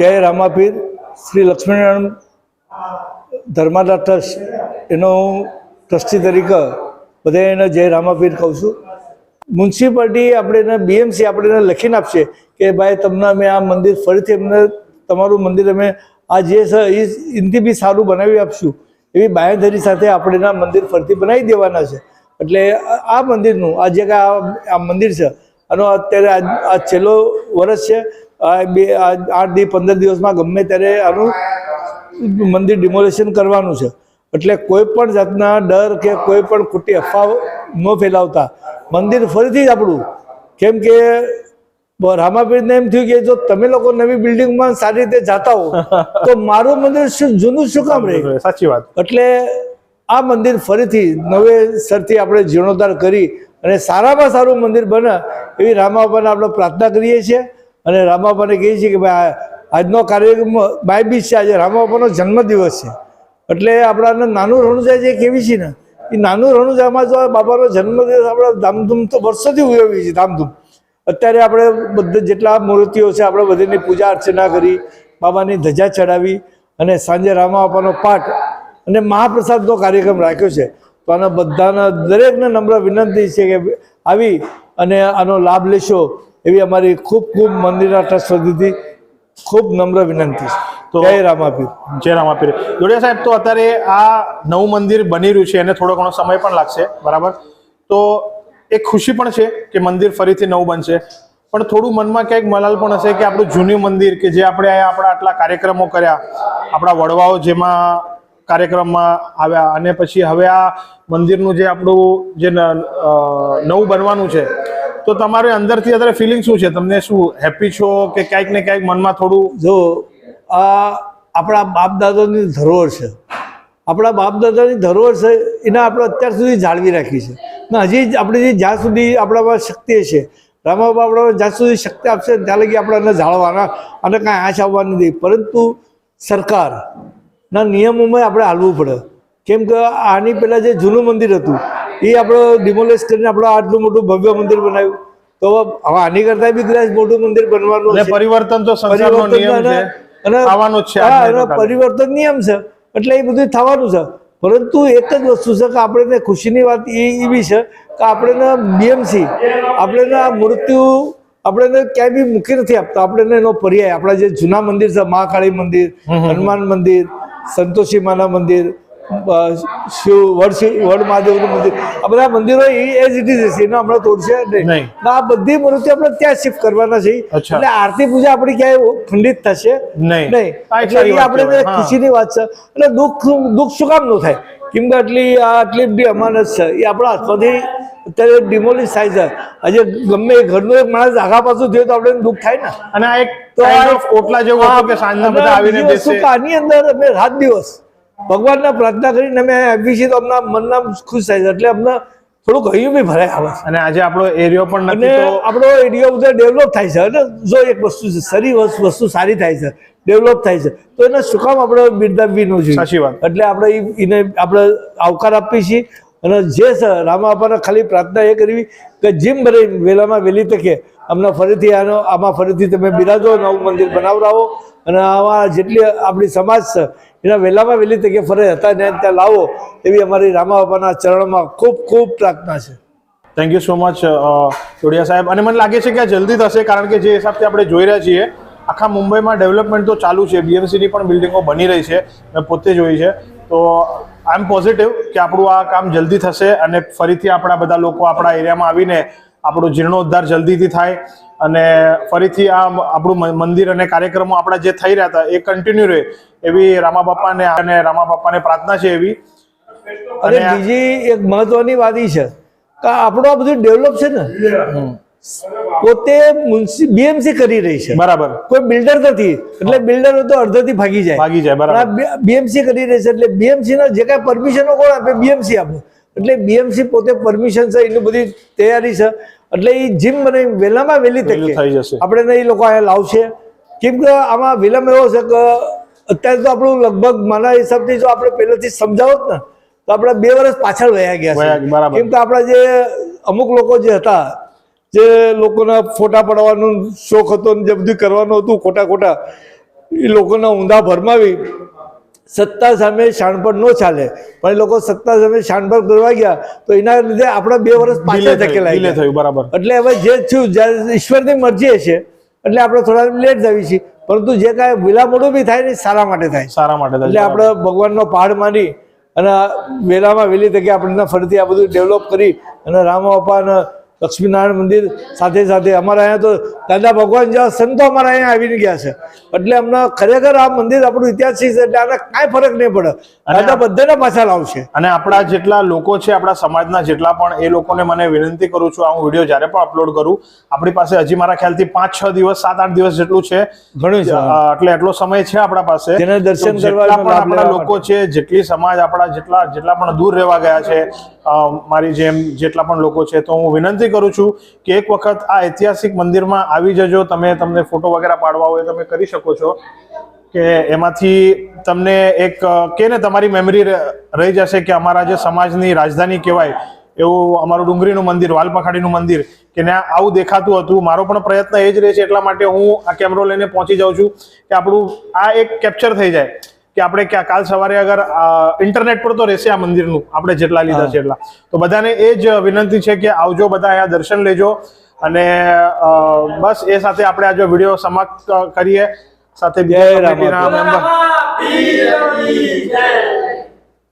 જય રામાપીર. શ્રી લક્ષ્મીનારાયણ ધર્માદા ટ્રસ્ટ એનો ટ્રસ્ટી તરીકે બધા એને જય રામાપીર કહું છું. મ્યુનિસિપાલિટી આપણે એને બીએમસી આપણે એને લખીને આપશે કે ભાઈ તમને અમે આ મંદિર ફરીથી અમને, તમારું મંદિર અમે આ જે છે એનાથી બી સારું બનાવી આપશું. એવી બાંયધરી સાથે આપણે એના મંદિર ફરીથી બનાવી દેવાના છે. એટલે આ- મંદિરનું, આ જે કાંઈ આ મંદિર છે, આનો અત્યારે આ છેલ્લો વર્ષ છે. બે આઠ દી પંદર દિવસમાં ગમે ત્યારે આનું મંદિર ડિમોલેશન કરવાનું છે. એટલે કોઈ પણ જાતના ડર કે કોઈ પણ ખોટી અફવા ન ફેલાવતા. મંદિર ફરીથી જ આપણું કેમ કે રામાપીરને એમ થયું કે જો તમે લોકો નવી બિલ્ડિંગમાં સારી રીતે જાતા હો તો મારું મંદિર શું જૂનું શું કામ રહે? સાચી વાત. એટલે આ મંદિર ફરીથી નવેસરથી આપણે જીર્ણોદ્ધાર કરી અને સારામાં સારું મંદિર બને એવી રામાબાને આપણે પ્રાર્થના કરીએ છીએ. અને રામાબાને કહે છે કે ભાઈ આજનો કાર્યક્રમ બાય બીજ છે. આજે રામાબાનો જન્મદિવસ છે. એટલે આપણાને નાનું રણુજા જે કેવી છે ને, એ નાનું રણુજામાં જો બાબાનો જન્મદિવસ આપણે ધામધૂમ તો વર્ષોથી ઉજવીએ છીએ, ધામધૂમ. અત્યારે આપણે બધા જેટલા મૂર્તિઓ છે, આપણે બધીની પૂજા અર્ચના કરી, બાબાની ધજા ચડાવી અને સાંજે રામા બાપાનો પાઠ અને મહાપ્રસાદનો કાર્યક્રમ રાખ્યો છે. તો આના બધાના દરેકને નમ્ર વિનંતી છે કે આવી અને આનો લાભ લેશો. એવી અમારી ખૂબ ખૂબ મંદિરના ટ્રસ્ટ વતીથી ખૂબ નમ્ર વિનંતી તો- જય રામાપીર. જય રામાપીર. જોડિયા સાહેબ તો અત્યારે આ નવું મંદિર બની રહ્યું છે એને થોડો ઘણો સમય પણ લાગશે બરાબર? તો એક ખુશી પણ છે કે મંદિર ફરીથી નવું બનશે. પણ થોડું મનમાં ક્યાંક મલાલ પણ હશે કે આપણું જૂનું મંદિર કે જે આપણે આપણા આટલા કાર્યક્રમો કર્યા આપણા વડવાઓ જેમાં કાર્યક્રમમાં આવ્યા અને પછી હવે આ મંદિરનું જે આપણું જે નવું બનવાનું છે તો તમારે અંદરથી અત્યારે ફિલિંગ શું છે? તમને શું હેપી છો કે ક્યાંક ને ક્યાંક મનમાં થોડું? જો, આ આપણા બાપ દાદાની ધરોહર છે. આપણા બાપ દાદાની ધરોહર છે, એને આપણે અત્યાર સુધી જાળવી રાખી છે. ને હજી આપણે જે જ્યાં સુધી આપણામાં શક્તિ છે રામાબા આપણામાં જ્યાં સુધી શક્તિ આપશે ત્યાં લગી આપણે એને જાળવાના અને કાંઈ આશ આવવાની નથી પરંતુ સરકારના નિયમોમાં આપણે હાલવું પડે. કેમ કે આની પહેલાં જે જૂનું મંદિર હતું એ આપણો ડિમોલેશ કરીને આપણે આટલું મોટું ભવ્ય મંદિર બનાવ્યું. તો હવે આની કરતા બી કદાચ મોટું મંદિર બનવાનું પરિવર્તન તો સંસારનો પરિવર્તન નિયમ છે. અને આવવાનું છે હા, એનો પરિવર્તન નિયમ છે. એટલે એ બધું થવાનું છે. પરંતુ એક જ વસ્તુ છે કે આપણે ખુશીની વાત એ એવી છે કે આપણે બીએમસી આપણે આ મૃત્યુ આપણે ક્યાંય બી મૂકી નથી આપતા. આપણે એનો પર્યાય. આપણા જે જૂના મંદિર છે મહાકાળી મંદિર હનુમાન મંદિર સંતોષી માના મંદિર શિવ વડ વડ મહાદેવનું મંદિર આ બધા મંદિરો એજ ઇટ ઇઝ એનો હમણાં તોડશે નહીં. આ બધી મૂર્તિ આપણે ત્યાં શિફ્ટ કરવાના છે. એટલે આરતી પૂજા આપણી ક્યાંય ખંડિત થશે નહીં. નહીં. આપણે ખુશીની વાત છે. એટલે દુઃખ દુઃખ શું કામ ન થાય? કેમ કે આટલી આટલી બી અમાનત છે. એ આપણા હાથમાંથી અત્યારે ડિમોલિશ થાય છે. આજે ગમે એ ઘરનો એક માણસ આગા પાછું થયો તો આપણે દુઃખ થાય ને. અને આ એક ઓટલા જેવું હતું કે સાંજના બધા આવીને બેસે. આની અંદર અમે રાત દિવસ ભગવાનના પ્રાર્થના કરીને અમે આવી છીએ તો અમના મનના ખુશ થાય છે. એટલે અમને થોડુંક હૈયું બી ભરાય આવે અને આજે આપણો એરિયો પણ અને આપણો એરિયો બધો ડેવલપ થાય છે અને જો એક વસ્તુ છે સારી વસ્તુ સારી થાય છે ડેવલપ થાય છે તો એને શું કામ આપણે બિરદાવવી ન જોઈએ. સાચી વાત. એટલે આપણે એને આપણે આવકાર આપીએ છીએ. અને જે છે રામાપાને ખાલી પ્રાર્થના એ કરવી કે જેમ ભરે વહેલામાં વહેલી તકે અમને ફરીથી આનો આમાં ફરીથી તમે બિરાજો નવું મંદિર બનાવડાવો. અને આમાં જેટલી આપણી સમાજ છે એના વહેલામાં વહેલી તકે ફરે, હતા ને ત્યાં લાવો એવી અમારી રામા બાપાના ચરણમાં ખૂબ ખૂબ પ્રાર્થના છે. Thank you so much Jodiya Saheb. અને મને લાગે છે કે આ જલ્દી થશે, કારણ કે જે હિસાબથી આપણે જોઈ રહ્યા છીએ, આખા મુંબઈમાં ડેવલપમેન્ટ તો ચાલુ છે બીએમસીની પણ બિલ્ડિંગો બની રહી છે, મેં પોતે જોઈ છે. તો આઈ એમ પોઝિટિવ કે આપણું આ કામ જલ્દી થશે અને ફરીથી આપણા બધા લોકો આપણા એરિયામાં આવીને આપણો જીર્ણોદ્ધાર જલ્દીથી થાય અને ફરીથી આ આપણું મંદિર અને કાર્યક્રમો આપણા જે થઈ રહ્યા હતા એ કન્ટિન્યુ રહે એવી રામા બાપાને અને રામા બાપાને પ્રાર્થના છે એવી. અને બીજી એક મહત્વની વાત છે કે આપણું આ બધું ડેવલપ છે ને પોતે બીએમસી કરી રહી છે. બરાબર. કોઈ બિલ્ડર નથી એટલે બિલ્ડર તો અડધેથી ભાગી જાય. ભાગી જાય બરાબર. બીએમસી કરી રહી છે એટલે બીએમસી ના જે કાંઈ પરમિશનો કોણ આપે? બીએમસી આપે. એટલે બીએમસી પોતે પરમિશન છે એની બધી તૈયારી છે. એટલે એ જીમ મને વહેલામાં વહેલી તકે. થઈ જશે. આપણે એ લોકો અહીંયા લાવશે. કેમ કે આમાં વિલંબ એવો છે કે અત્યારે તો આપણું લગભગ મારા હિસાબથી જો આપણે પહેલેથી સમજાવત ને તો આપણે બે વર્ષ પાછળ વયા ગયા કેમ કે આપણા જે અમુક લોકો જે હતા જે લોકોના ફોટા પડવાનો શોખ હતો જે બધું કરવાનું હતું ખોટા ખોટા એ લોકોના ઊંધા ભરમાવી સત્તા સામે શાણપણ ન ચાલે. પણ એ લોકો સત્તા સામે શાણપણ કરવા ગયા તો એના લીધે આપણે બે વર્ષ પાછળ ધકેલાઈ થયું બરાબર. એટલે હવે જે થયું જ્યારે ઈશ્વરની મરજી હશે એટલે આપણે થોડા લેટ જવી છીએ. પરંતુ જે કાંઈ વેલા મોડું બી થાય ને સારા માટે થાય. સારા માટે થાય. એટલે આપણે ભગવાનનો પહાડ માની અને વેલામાં વહેલી તકે આપણે ફરીથી આ બધું ડેવલપ કરી અને રામ બાપા અને લક્ષ્મીનારાયણ મંદિર સાથે સાથે અમારા અહીંયા તો દાદા ભગવાન જેવા સંતો અમારા અહીંયા આવીને ગયા છે. એટલે અમને ખરેખર આ મંદિર આપણું ઐતિહાસિક છે એટલે આને કાંઈ ફરક નહીં પડે. દાદા બધાને પાછા લાવશે. અને આપણા જેટલા લોકો છે આપણા સમાજના જેટલા પણ એ લોકોને મને વિનંતી કરું છું આ હું વીડિયો જ્યારે પણ અપલોડ કરું આપણી પાસે હજી મારા ખ્યાલથી પાંચ છ દિવસ સાત આઠ દિવસ જેટલું છે. ઘણું છે. એટલે એટલો સમય છે આપણા પાસે. જેને દર્શન કરવા પણ આપણા લોકો છે જેટલી સમાજ આપણા જેટલા જેટલા પણ દૂર રહેવા ગયા છે મારી જેમ જેટલા પણ લોકો છે તો હું વિનંતી કરું છું કે એક વખત આ ઐતિહાસિક મંદિરમાં આવી જજો, તમે તમને ફોટો વગેરે પાડવા હોય તમે કરી શકો છો. કે એમાંથી તમને એક કે ને તમારી મેમરી રહી જશે કે અમારા જે સમાજની રાજધાની કહેવાય, એવું અમારું ડુંગરીનું મંદિર, વાલપખાડીનું મંદિર, કે ને આવું દેખાતું હતું. મારો પણ પ્રયત્ન એ જ રહે છે એટલા માટે હું આ કેમેરો લઈને પહોંચી જાઉં છું કે આપણું આ એક કેપ્ચર થઈ જાય. કે આપણે ક્યાં કાલ સવારે અગર ઇન્ટરનેટ પર તો રહેશે આ મંદિરનું આપણે જેટલા લીધા છે એટલા. તો બધાને એ જ વિનંતી છે કે આવજો બધા અહીંયા દર્શન લેજો અને બસ એ સાથે આપણે આજે વીડિયો સમાપ્ત કરીએ. સાથે જય રામ